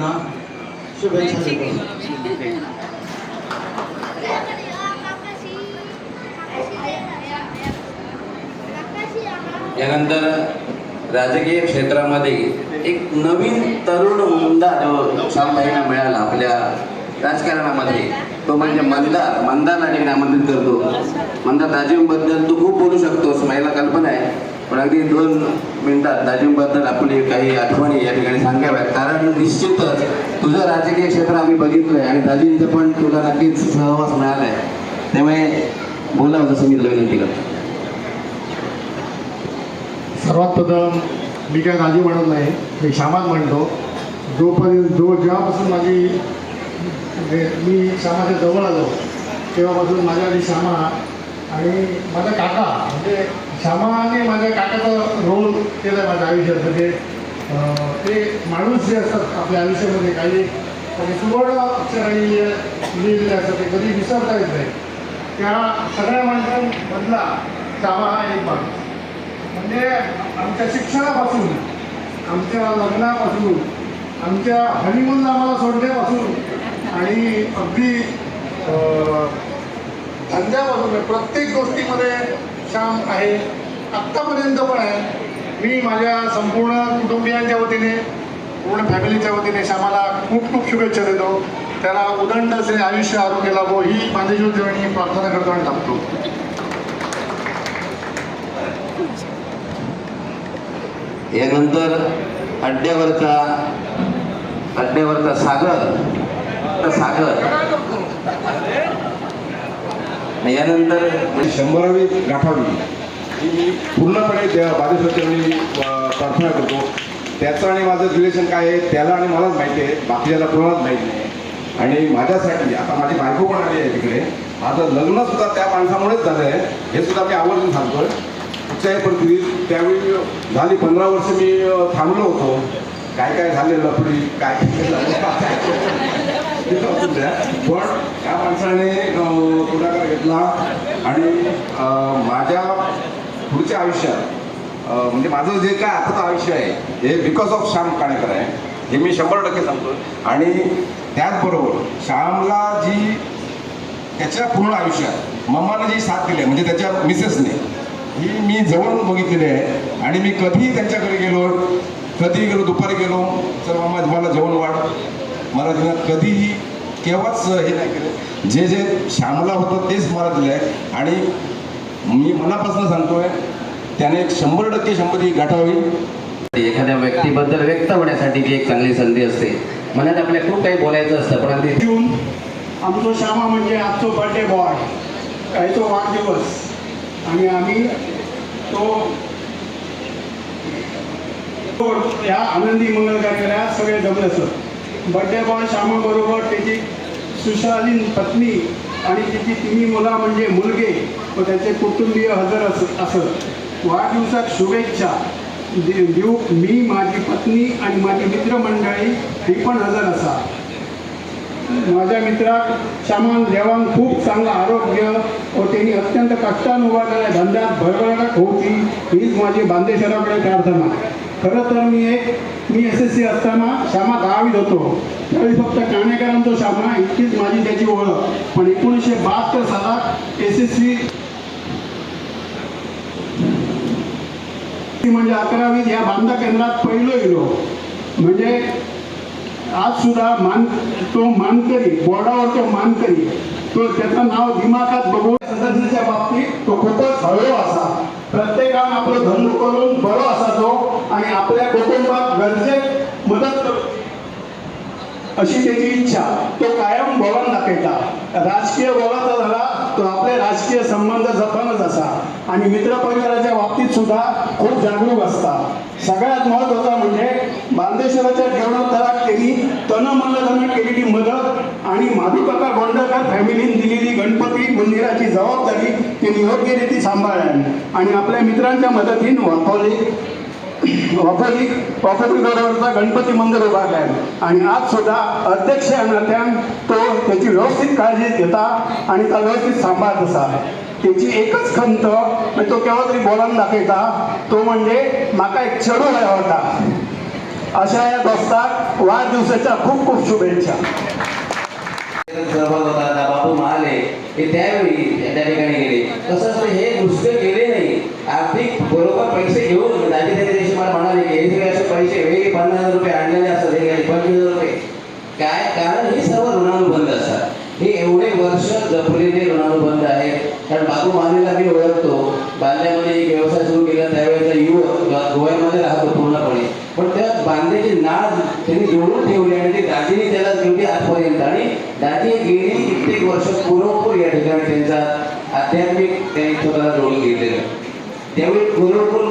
त्यांना शुभेच्छा देतो. यानंतर राजकीय क्षेत्रामध्ये एक नवीन तरुण उमदा जो शामताईंना मिळाला आपल्या राजकारणामध्ये तो म्हणजे मंदार. मंदार ठिकाणी आमंत्रित करतो. मंदार दाजींबद्दल तू खूप बोलू शकतोस मला कल्पना आहे. पण अगदी दोन मिनिटात दाजींबद्दल आपली काही आठवणी या ठिकाणी सांगाव्यात. कारण निश्चितच तुझं राजकीय क्षेत्र आम्ही बघितलंय आणि दाजींचं पण तुला नक्कीच सहवास मिळाला आहे त्यामुळे बोला जसं मी तुला विनंती करतो. सर्वात प्रथम मी काय राजी म्हणत नाही मी श्यामात म्हणतो. जोपर्यंत जो जेव्हापासून माझी म्हणजे मी श्यामाच्या जवळ आलो तेव्हापासून माझ्या आधी श्यामा आणि माझा काका म्हणजे श्यामाने माझ्या काकाचा रोल केला आहे माझ्या आयुष्यात म्हणजे ते माणूस जे असतात आपल्या आयुष्यामध्ये काही सुवर्ण अक्षरांनी लिहिलेले असतात ते कधी विसरता येत नाही. त्या सगळ्या माणसांमधला श्यामा हा एक माणूस. म्हणजे आमच्या शिक्षणापासून आमच्या लग्नापासून आमच्या हनीमूनला आम्हाला सोडण्यापासून आणि अगदी धंद्यापासून प्रत्येक गोष्टीमध्ये श्याम आहे. आत्तापर्यंत पण आहे. मी माझ्या संपूर्ण कुटुंबियांच्या वतीने पूर्ण फॅमिलीच्या वतीने श्यामाला खूप खूप शुभेच्छा देतो. त्याला उदंड असे आयुष्य आरोग्य लाभो ही मानेश्वर जीवनी प्रार्थना करतो आणि थांबतो. यानंतर अड्ड्यावरचा अड्ड्यावरचा सागर. सागर. यानंतर शंभरावी गाठावी. मी पूर्णपणे त्या बादेश्वरचरणी प्रार्थना करतो. त्याचं आणि माझं रिलेशन काय आहे त्याला आणि मलाच माहिती आहे. बाकीच्याला कोणालाच माहिती नाही. आणि माझ्यासाठी आता माझी बायको पण आली आहे तिकडे. माझं लग्नसुद्धा त्या माणसामुळेच झालं आहे. हे सुद्धा मी आवर्जून सांगतोय. कुठच्याही परिस्थितीत त्यावेळी झाली पंधरा वर्ष मी थांबलो होतो. काय काय झाले लफडी काय काय ते द्या. पण त्या माणसाने पुढाकार घेतला आणि माझ्या पुढच्या आयुष्यात म्हणजे माझं जे काय आताचं आयुष्य आहे हे बिकॉज ऑफ श्याम काणेकर आहे हे मी शंभर टक्के सांगतो आणि त्याचबरोबर श्यामला जी त्याच्या पूर्ण आयुष्यात मम्माने जी साथ दिली आहे म्हणजे त्याच्या मिसेसने ही मी जवळून बघितलेली आहे आणि मी कधीही त्यांच्याकडे गेलो कधीही गेलो दुपारी गेलो तर मम्मा मला जेवण वाढ मला तिनं कधीही केव्हाच हे नाही केलं. जे जे श्यामला होतं तेच मला दिलं आहे आणि मी मनापासून सांगतोय त्याने एक शंभर टक्के शंभर ही गाठावी एखाद्या व्यक्तीबद्दल व्यक्त होण्यासाठी जी एक चांगली संधी असते मनात आपल्या खूप काही बोलायचं असतं पण अगदी येऊन आमचो श्यामा म्हणजे आजचो बर्थडे बॉय कायचो वाढदिवस. आणि आम्ही तो ह्या आनंदी मंगल कार्यालयात सगळे जमले असत बर्थडे बॉय श्यामाबरोबर त्याची सुशालीन पत्नी आणि तिची तिन्ही मुला म्हणजे मुलगे व त्याचे कुटुंबीय हजर असत असत. वाढदिवसात शुभेच्छा. देऊ मी माझी पत्नी आणि माझी मित्रमंडळी ही पण हजर असा. माझ्या मित्राक श्यामान देवान खूप चांगलं आरोग्य व त्यांनी अत्यंत कष्टान उभारलेल्या धंद्यात भरभराट होती. हीच माझी बांदेश्वराकडे प्रार्थना. खरं तर मी एक मी एस एस सी असताना श्यामा दहावीत होतो. त्यावेळी फक्त काणेकरांचा श्यामा इतकीच माझी त्याची ओळख. पण एकोणीसशे बहात्तर सालात एस एस सी म्हणजे अकरावीत या बांधा केंद्रात पहिलो गेलो. म्हणजे आज सुद्धा मान तो मानकरी बोर्डावर तो मानकरी तो त्याचं नाव दिमागात बघून सदस्याच्या बाबतीत तो खूपच हळू असा. प्रत्येकानं आपलं धंदो करून बरो असा आणि आपल्या कुटुंबात गरजेक मदत करतो अशी त्याची इच्छा तो कायम बोलान दाखयता. राजकीय बोलाचा झाला तो आपले राजकीय संबंध जपणच असा. आणि मित्रपरिवाराच्या बाबतीत सुद्धा खूप जागरूक असता. सगळ्यात महत्त्वाचा म्हणजे बांदेश्वराच्या जीवनोत्तरात त्यांनी तन मन केलेली मदत आणि माधुकाका गोंडकर फॅमिलीने दिलेली गणपती मंदिराची जबाबदारी त्यांनी योग्य रीती सांभाळली आणि आपल्या मित्रांच्या मदतीन वापरली. वापरली गणपती मंदिर उभारला आहे. आणि आज सुद्धा अध्यक्ष या नात्यान तो त्याची व्यवस्थित काळजी घेता आणि त्या व्यवस्थित सांभाळत असा. त्याची एकच खंत तो केव्हा तरी बोलान दाखयता तो म्हणजे म्हाका एक चेडू जाय होता अशा या दोस्ताक वाढदिवसाच्या खूप खूप शुभेच्छा. सहभाग होता बापू महाले हे त्यावेळी त्या ठिकाणी गेले. तसंच हे दुसरे गेले नाही. आर्थिक बरोबर पैसे घेऊन हे सगळे असे पैसे वेगळे पन्नास हजार रुपये आणलेले असतात हे काही पंचवीस रुपये? काय? कारण हे सर्व ऋणानुबंध असतात. हे एवढे वर्ष जपलेले ऋणानुबंध आहेत. कारण बाबू मानेला मी ओळखतो. बांद्यामध्ये एक व्यवसाय सुरू केला त्यावेळेचा युवक गोव्यामध्ये राहतो पूर्णपणे. पण त्या बांद्याची नाळ त्यांनी जोडून ठेवली आणि ती दाजीने त्याला ठेवली आजपर्यंत. आणि दाजी गेली कित्येक वर्ष पुरोपूर या ठिकाणी त्यांचा आध्यात्मिक त्यांनी स्वतःला जोडून घेतलेलं. त्यावेळी पुरोपूर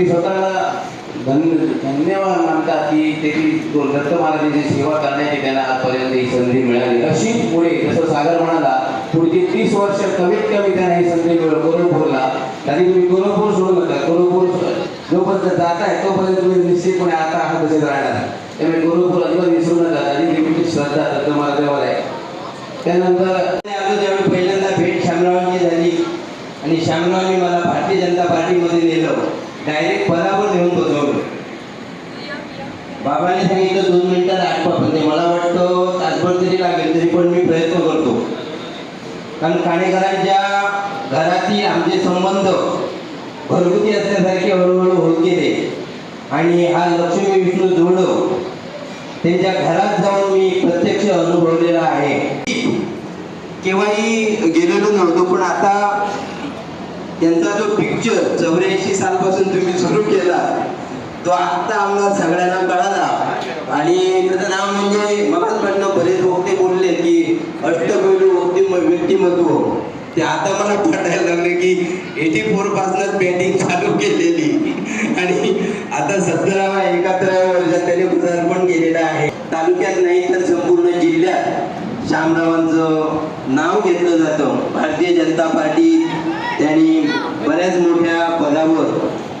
ते स्वतःला धन्य धन्यवाद मानतात की त्याची दत्त महाराजांची सेवा करण्याची त्यांना आजपर्यंत ही संधी मिळाली. अशी पुढे जसं सागर म्हणाला पुढची तीस वर्ष कमीत कमी त्यांना ही संधी मिळेल कोल्हापूरला. तरी तुम्ही कोल्हापूर सोडू नका. कोल्हापूर जोपर्यंत जात आहे तोपर्यंत तुम्ही निश्चितपणे आता हा बसेत राहणार. त्यामुळे कोल्हापूर अजिबात विसरू नका. आणि तुमची श्रद्धा दत्त महाराजावर आहे. त्यानंतर आलो त्यावेळी पहिल्यांदा भेट शामरावांची झाली. आणि शामरावांनी मला भारतीय जनता पार्टीमध्ये नेलं. डायरेक्ट पदावर नेऊन बसवलं. बाबांनी सांगितलं दोन मिनिटात आठवा पण मला वाटतं तासभर तरी लागेल तरी पण मी प्रयत्न करतो. कारण काणेकरांच्या घरातील आमचे संबंध घरगुती असल्यासारखे हळूहळू होत गेले. आणि हा लक्ष्मी विष्णू जोडव त्यांच्या घरात जाऊन मी प्रत्यक्ष अनुभवलेला आहे. केव्हाही गेलेलो नव्हतो पण आता यांचा जो पिक्चर चौऱ्याऐंशी सालपासून तुम्ही सुरू केला तो आत्ता आम्हाला सगळ्यांना कळाला. आणि त्याचं नाव म्हणजे मगासपासून बरेच वक्ते बोलले की अष्टपैलू वक्ती व्यक्तिमत्व. ते आता मला पटायला लागले की एटी फोर पासूनच बॅटिंग चालू केलेली. आणि आता सत्तराव्या एकाहत्तराव्या वर्षात त्याने पदार्पण केलेलं आहे. तालुक्यात नाही तर संपूर्ण जिल्ह्यात शामरावांचं नाव घेतलं जातं. भारतीय जनता पार्टी त्यांनी बऱ्याच मोठ्या पदावर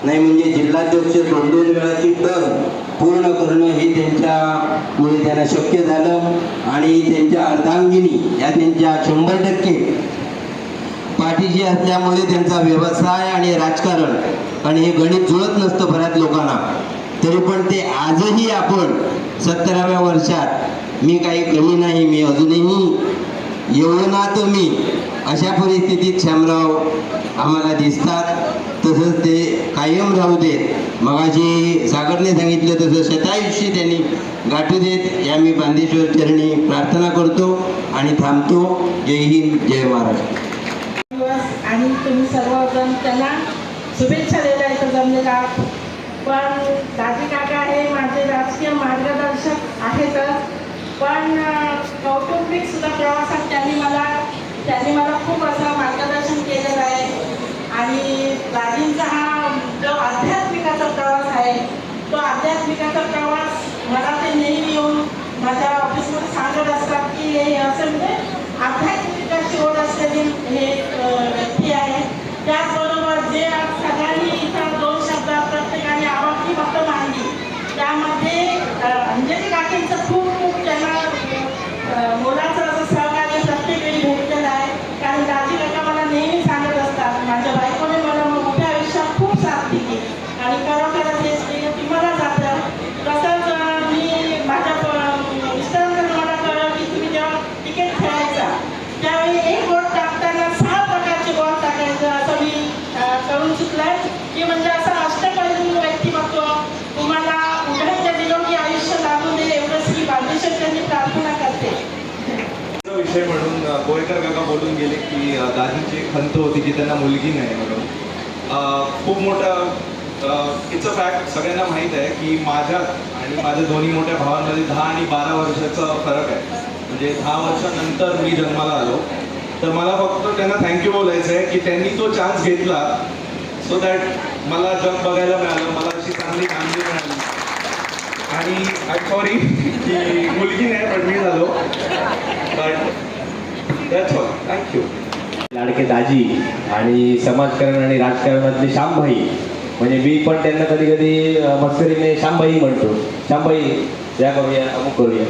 नाही म्हणजे जिल्हाध्यक्ष दोन दोन वेळाची टर्म पूर्ण करणं हे त्यांच्यामुळे त्यांना शक्य झालं. आणि त्यांच्या अर्धांगिनी या त्यांच्या शंभर टक्के पाठीशी असल्यामुळे त्यांचा व्यवसाय आणि राजकारण आणि हे गणित जुळत नसतं बऱ्याच लोकांना. तरी पण ते आजही आपण सत्तराव्या वर्षात मी काही कमी नाही मी अजूनही यवनात मी. अशा परिस्थितीत श्यामराव आम्हाला दिसतात. तसंच ते कायम राहू देत. मगाशी सागरने सांगितलं तसं शतायुष्य त्यांनी गाठू देत. या मी बांदेश्वर चरणी प्रार्थना करतो आणि थांबतो. जय हिंद जय महाराष्ट्र. दिवस आणि तुम्ही सर्वजण त्यांना शुभेच्छा द्यायला इथं जमलेला आहात. पण दाजी काका हे माझे राजकीय मार्गदर्शक आहेतच पण कौटुंबिक सुद्धा प्रवासात त्यांनी मला त्यांनी मला खूप असं मार्गदर्शन केलेलं आहे. आणि दाजींचा हा जो आध्यात्मिकाचा प्रवास आहे तो आध्यात्मिकाचा प्रवास मला ते नेहमी येऊन माझ्या ऑफिसमध्ये सांगत असतात की हे असं म्हणजे आध्यात्मिकाची ओढ असलेली हे व्यक्ती आहे. त्याच जे आज सगळ्यांनी इथं दोन शब्द प्रत्येकाने आवाजी फक्त मांडली त्यामध्ये अं, अंजली काकींचं खूप खूप त्यांना अं, मोलाचं असं सहकार्य प्रत्येक वेळी भेटलेलं आहे कारण दाजी काका मला नेहमी सांगत असतात माझ्या बायकोने मला मोठ्या आयुष्यात खूप साथ दिली आणि खरोखरच हे स्त्रीने ती मला जातं तसंच अं, मी माझ्या प- मिस्टरांकडून मला कळलं की तुम्ही जेव्हा क्रिकेट खेळायचा त्यावेळी एक बॉल टाकताना सहा प्रकारचे बॉल टाकायचं असं मी अं, करून शिकलंय की म्हणजे असं अष्टपैलू व्यक्तिमत्व तुम्हाला उघडच्या निरोगी आयुष्य लागू दे एवढंच की बांदेश्वर त्यांनी प्रार्थना करते तो विषय म्हणून अ, गोयकर काका बोलून गेले की अ, दाजीची एक खंत होती की त्यांना मुलगी नाही म्हणून. खूप मोठं इट्स अ फॅक्ट सगळ्यांना माहीत आहे की माझ्या आणि माझ्या दोन्ही मोठ्या भावांमध्ये दहा आणि बारा वर्षाचा फरक आहे. म्हणजे दहा वर्षानंतर मी जन्माला आलो. तर मला फक्त त्यांना थँक्यू बोलायचं आहे की त्यांनी तो चान्स घेतला सो दॅट मला जग बघायला मिळालं मला अशी चांगली कामगिरी मिळाली. आणि आय सॉरी की मुलगी नाही पण मी झालो. बट थँक्यू लाडके दाजी आणि समाजकारण आणि राजकारणातले श्यामभाई म्हणजे मी पण त्यांना कधी कधी मस्करीने श्यामभाई म्हणतो. श्यामभाई या करूया अमुक करूया.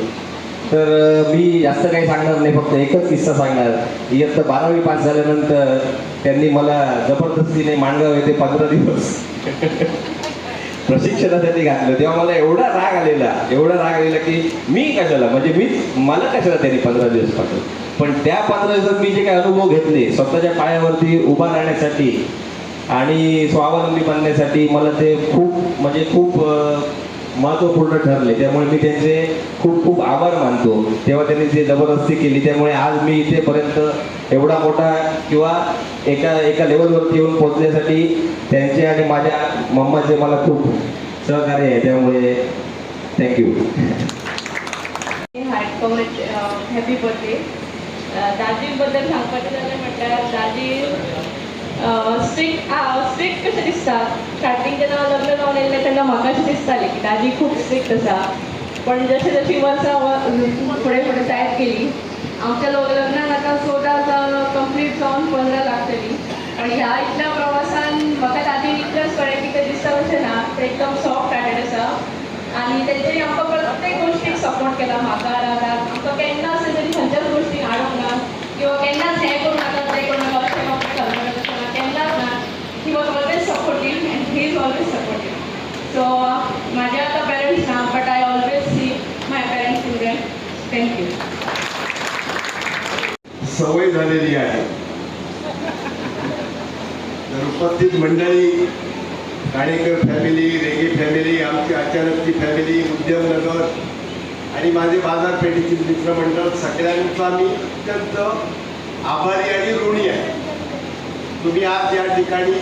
तर मी जास्त काही सांगणार नाही फक्त एकच किस्सा सांगणार. इयत्ता बारावी पास झाल्यानंतर त्यांनी मला जबरदस्तीने माणगाव येथे पंधरा दिवस प्रशिक्षणासाठी घातलं. तेव्हा मला एवढा राग आलेला एवढा राग आलेला की मी कशाला म्हणजे मीच मला कशाला त्यांनी पंधरा दिवस पाठवलं? पण त्या पंधरा मी जे काही अनुभव घेतले स्वतःच्या पायावरती उभा राहण्यासाठी आणि स्वावलंबी बनण्यासाठी मला ते खूप म्हणजे खूप महत्त्वपूर्ण ठरले. त्यामुळे मी त्यांचे खूप खूप आभार मानतो. तेव्हा त्यांनी जे जबरदस्ती केली त्यामुळे आज मी इथेपर्यंत एवढा मोठा किंवा एका एका लेवलवरती येऊन पोहोचण्यासाठी त्यांचे आणि माझ्या मम्माचे मला खूप सहकार्य आहे. त्यामुळे थँक्यू हॅपी बर्थडे दाजीबद्दल सांगपाचें जालें म्हटल्यार दाजी स्ट्रिक्ट स्ट्रिक्ट कशें दिसता स्टार्टींग जेन्ना लग्न जावन येयलें तेन्ना म्हाका अशें दिसतालें की दाजी खूब स्ट्रिक्ट आसा पण जशी जशी वर्सां व- फुडें फुडें जायत गेली आमच्या लोक लग्नाक आतां चवदा कंप्लीट जावन पंदरा लागतली पण ह्या इतल्या प्रवासान म्हाका दादी इतलेंच कळ्ळें की ते दिसता अशें ना तें एकदम सॉफ्ट हार्टेड आसा आणि तेंच्यांनी आमकां प्रत्येक गोश्टीक सपोर्ट केला म्हाका राधाक आमकां केन्ना अशें तरी खंयच्याच गोश्टीक हाडूंक ना किंवा केन्नाच हें करूं नाका तें करूं नाका अशें म्हाका सांगपाक आसना केन्नाच ना he was always supportive and he is always supportive so म्हाजे आतां पेरंट्स ना but I always see my parents children thank you सवय झालेली आहे तर उपस्थित मंडळी काणेकर फॅमिली रेगे फॅमिली आमची अचानकची फॅमिली उद्यमनगर आणि माझे बाजारपेठेतील मित्रमंडळ सगळ्यांचा मी अत्यंत आभारी आणि ऋणी आहे. तुम्ही आज या ठिकाणी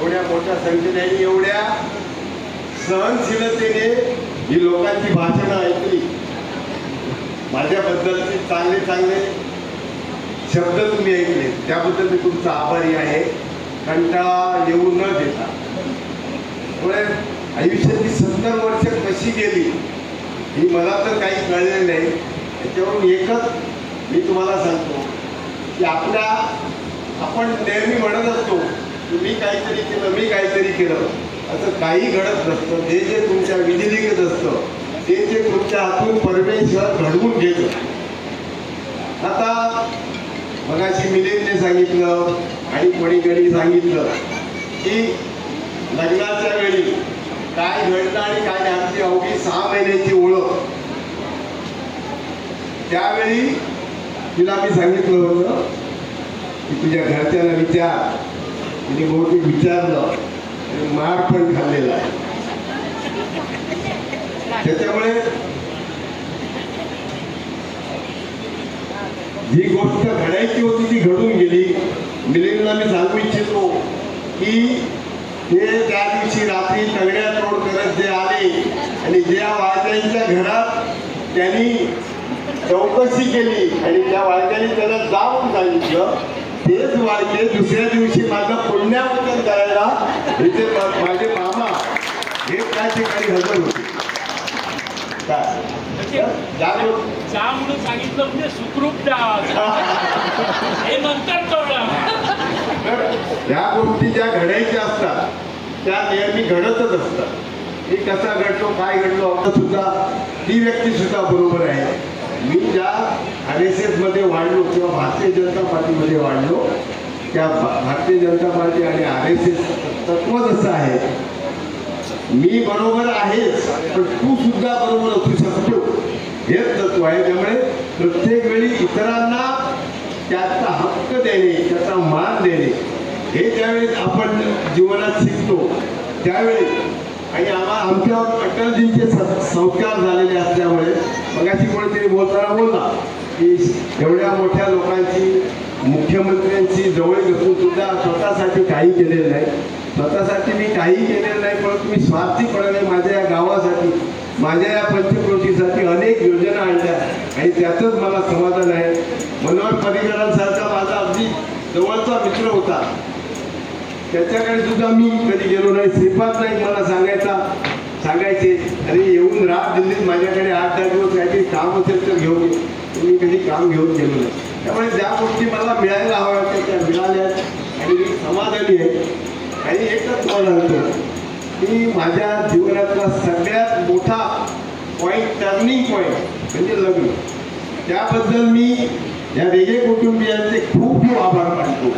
एवढ्या मोठ्या संख्येने आणि एवढ्या सहनशीलतेने ही लोकांची भाषणं ऐकली. माझ्याबद्दलचे चांगले चांगले शब्द तुम्ही ऐकले. त्याबद्दल मी तुमचा आभारी आहे. कंटाळा येऊ न देता त्यामुळे आयुष्याची सत्तर वर्ष कशी गेली ही मला तर काही कळलेलं नाही. त्याच्यावरून एकच मी तुम्हाला सांगतो की आपल्या आपण नेहमी म्हणत असतो की मी काहीतरी केलं मी काहीतरी केलं. असं काही घडत नसतं. जे जे तुमच्या विधिलिखित असतं ते जे तुमच्या हातून परमेश्वर घडवून घेतं. आता मगाशी मिलिंदने सांगितलं आणि कोणी कोणी सांगितलं की लग्नाच्या वेळी काय घडलं आणि काय नाही आमची अवघी सहा महिन्याची ओळख. त्यावेळी तिला मी सांगितलं होतं की तुझ्या घरच्यांना विचार. तिने बहुतेक विचारलं आणि मार पण खाल्लेला आहे. त्याच्यामुळे जी गोष्ट घडायची होती ती घडून गेली. मिलिंदला मी सांगू इच्छितो की ते त्या दिवशी रात्री तगड्या तोड करत जे आले आणि ज्या वाळक्यांच्या घरात त्यांनी चौकशी केली आणि त्या वाळक्याने त्याला जाऊन सांगितलं तेच वाळके दुसऱ्या दिवशी माझं पुण्यावचन करायला इथे माझे मामा हे त्या ठिकाणी हजर होते. म्हणून सांगितलं म्हणजे सुखरूप हे नंतर या गोष्टी ज्या घडायच्या त्या नेहमी घडतच असतात मी कसा घडलो काय घडलो आता सुद्धा ती व्यक्ती सुद्धा बरोबर आहे. मी ज्या आर एस एसमध्ये वाढलो किंवा भारतीय जनता पार्टीमध्ये वाढलो त्या भारतीय जनता पार्टी आणि आर एस एस तत्व जसं आहे मी बरोबर आहेच पण तू सुद्धा बरोबर असू शकतो. हेच तत्व आहे. त्यामुळे प्रत्येक वेळी इतरांना त्याचा हक्क देणे त्याचा मान देणे हे त्यावेळेस आपण जीवनात शिकतो त्यावेळी आणि आम्हा आमच्यावर अटलजींचे स- संस्कार झालेले असल्यामुळे मगाशी कोणीतरी बोलताना बोलला की एवढ्या मोठ्या लोकांची मुख्यमंत्र्यांची जवळ घेऊन सुद्धा स्वतःसाठी काही केलेलं नाही. स्वतःसाठी मी काही केलेलं नाही परंतु मी स्वार्थीपणाने माझ्या या गावासाठी माझ्या या पंचक्रोशीसाठी अनेक योजना आणल्या आणि त्याचंच मला समाधान आहे. मनोहर परिकरांसारखा माझा अगदी जवळचा मित्र होता. त्याच्याकडे सुद्धा मी कधी गेलो नाही. श्रीपाद नाही मला सांगायचा सांगायचे अरे येऊन रात दिल्लीत माझ्याकडे आठ दहा दिवस काहीतरी काम असेल तर घेऊन ये. मी कधी काम घेऊन गेलो नाही. त्यामुळे ज्या गोष्टी मला मिळायला हव्या होत्या त्या मिळाल्या आणि मी समाधानी आहे. आणि एकच मला सांगतो की माझ्या जीवनातला सगळ्यात मोठा पॉईंट टर्निंग पॉईंट म्हणजे लग्न. त्याबद्दल मी या रेगे कुटुंबियांचे खूप खूप आभार मानतो.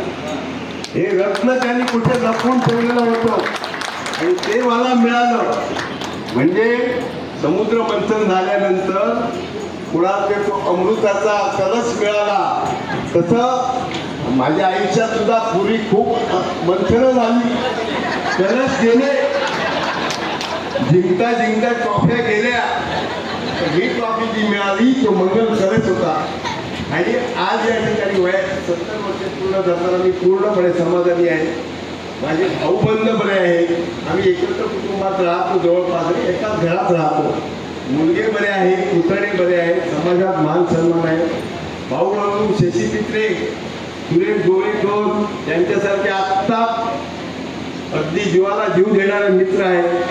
हे रत्न त्यांनी कुठे लपवून ठेवलेलं होतं? आणि ते मला मिळालं. म्हणजे समुद्र मंथन झाल्यानंतर कुणाला तो अमृताचा कलश मिळाला. तसं माझ्या आयुष्यात सुद्धा पूर्वी खूप मंथनं झाली. कलश गेले. जिंकता जिंकता ट्रॉफ्या गेल्या. ही ट्रॉफी जी मिळाली तो मंगल कलश होता. आणि आज या ठिकाणी वयात सत्तर वर्ष पूर्ण जाताना मी पूर्णपणे समाधानी आहे. माझे भाऊबंद बरे आहेत आम्ही एकत्र कुटुंबात राहतो जवळपास एकाच घरात राहतो. मुलगे बरे आहेत पुतणे बरे आहेत समाजात मान सन्मान आहे. भाऊ भाऊ शशी पित्रे सुरेश करून यांच्यासारखे आत्ता अगदी जीवाला जीव देणारे मित्र आहेत.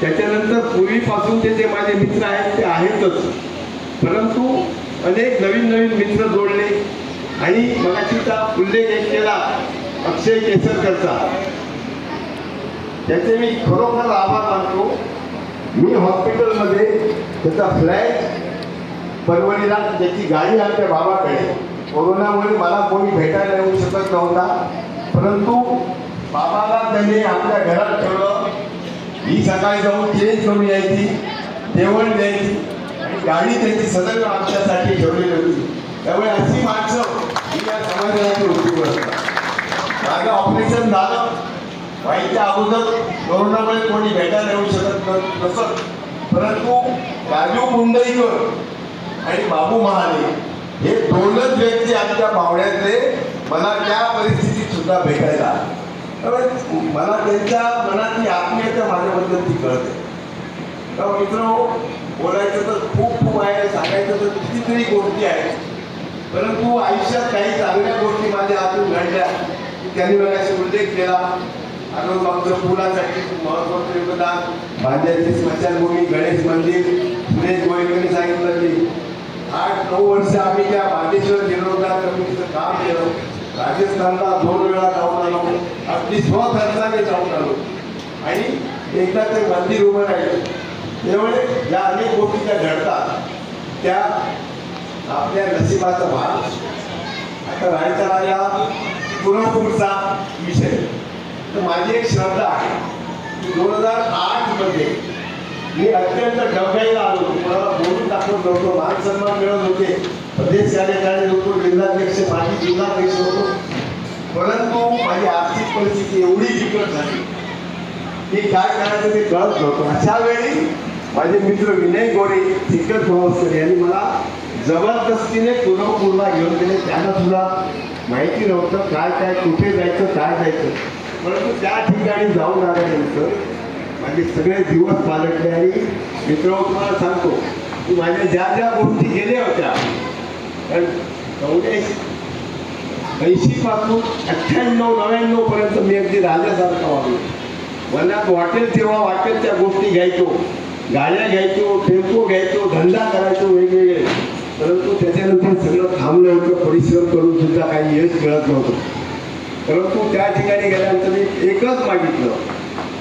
त्याच्यानंतर पूर्वीपासूनचे जे माझे मित्र आहेत ते आहेतच. परंतु अनेक नवीन नवीन मित्र जोडले आणि मगाशीचा उल्लेख एक केला अक्षय केसरकरचा. त्याचे मी खरोखर आभार मानतो. मी हॉस्पिटलमध्ये त्याचा फ्लॅट परवणीला त्याची गाडी आमच्या बाबाकडे. कोरोनामुळे मला कोणी भेटायला येऊ शकत नव्हता. परंतु बाबाला त्यांनी आपल्या घरात ठेवलं. ही सकाळी जाऊन चेंज करून यायची. जेवण द्यायची. गाडी त्यांची सदैव आमच्यासाठी ठेवलेली होती. त्यामुळे अशी माणसं ही या समाजाची होती माझं ऑपरेशन झालं. व्हायच्या अगोदर कोरोनामुळे कोणी भेटायला येऊ शकत नसत. परंतु राजू मुंडईकर आणि बाबू महाले हे दोनच व्यक्ती आमच्या पाहुण्यातले मला त्या परिस्थितीत सुद्धा भेटायला मला त्यांच्या मनातली आत्मीयता माझ्याबद्दल ती कळते. तर मित्र बोलायचं तर खूप खूप आहे सांगायचं तर कितीतरी गोष्टी आहेत. परंतु आयुष्यात काही चांगल्या गोष्टी माझ्या हातून घडल्या. त्यांनी मला उल्लेख केला. आनंदबाबचं पुलासाठी महत्वाचं योगदान. भांड्याची स्मशानभूमी गणेश मंदिर सुरेश गोयकरांनी सांगितलं की आठ नऊ वर्ष आम्ही त्या भांडेश्वर जिल्हा कमिटीचं काम केलं. राजस्थानला दोन वेळा जाऊन आलो. अगदी स्वखर्चाने जाऊन आलो. आणि एकदा ते मंदिर उभं राहिलं. त्यामुळे ज्या अनेक गोष्टी त्या घडतात त्या आपल्या नशिबाचा भाग. आता राहायचा राहिला पुरणपूरचा विषय. तर माझी एक श्रद्धा आहे दोन हजार आठमध्ये मी अत्यंत डबघाईला आलो. होतो मला बोलून दाखवत नव्हतो मान सन्मान मिळत होते. प्रदेश कार्यकारिणी होतो जिल्हाध्यक्ष माजी जिल्हाध्यक्ष होतो. परंतु माझी आर्थिक परिस्थिती एवढी बिकट झाली. की काय करायचं ते कळत नव्हतं. अशा वेळी माझे मित्र विनय गोरे तिकट भावस्कर यांनी मला जबरदस्तीने पुनपूरला घेऊन गेले. त्यांना सुद्धा माहिती नव्हतं काय काय कुठे जायचं काय जायचं. परंतु त्या ठिकाणी जाऊन आल्यानंतर माझे सगळे दिवस पालटले आणि मित्र तुम्हाला सांगतो की माझ्या ज्या ज्या गोष्टी गेल्या होत्या कारण चौऱ्याऐंशी ऐंशी अठ्ठ्याण्णव नव्याण्णव पर्यंत मी अगदी राजासारखा वागलो. मला वाटेल तेव्हा वाटेल त्या गोष्टी घ्यायचो. गाड्या घ्यायचो टेम्पो घ्यायचो धंदा करायचो वेगवेगळे. परंतु त्याच्यानंतर सगळं थांबलं होतं परिश्रम करून सुद्धा काही यश मिळत नव्हतं. परंतु त्या ठिकाणी गेल्यानंतर मी एकच मागितलं.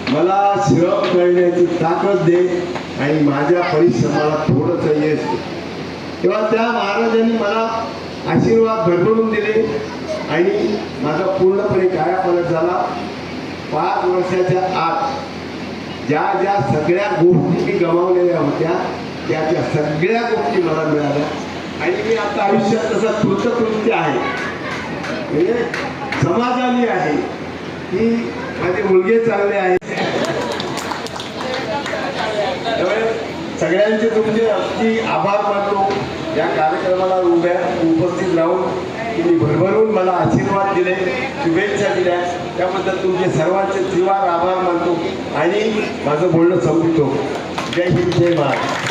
मला श्रम करण्याची ताकद दे आणि माझ्या परिश्रमाला थोडंसं यश तेव्हा त्या महाराजांनी मला आशीर्वाद भरभरून दिले आणि माझा पूर्णपणे कायापालट झाला. पाच वर्षाच्या आत ज्या ज्या सगळ्या गोष्टी मी गमावलेल्या होत्या त्या त्या सगळ्या गोष्टी मला मिळाल्या. आणि मी आता आयुष्यात तसा कृतकृत्य आहे. म्हणजे समाधानी आहे. की माझे मुलगे चांगले आहेत. त्यामुळे सगळ्यांचे तुमचे अगदी आभार मानतो. या कार्यक्रमाला उभ्या उपस्थित राहून तुम्ही भरभरून मला आशीर्वाद दिले शुभेच्छा दिल्या. त्याबद्दल तुमचे सर्वांचे जीवार आभार मानतो आणि माझं बोलणं संपतो. जय हिंद जय महाराज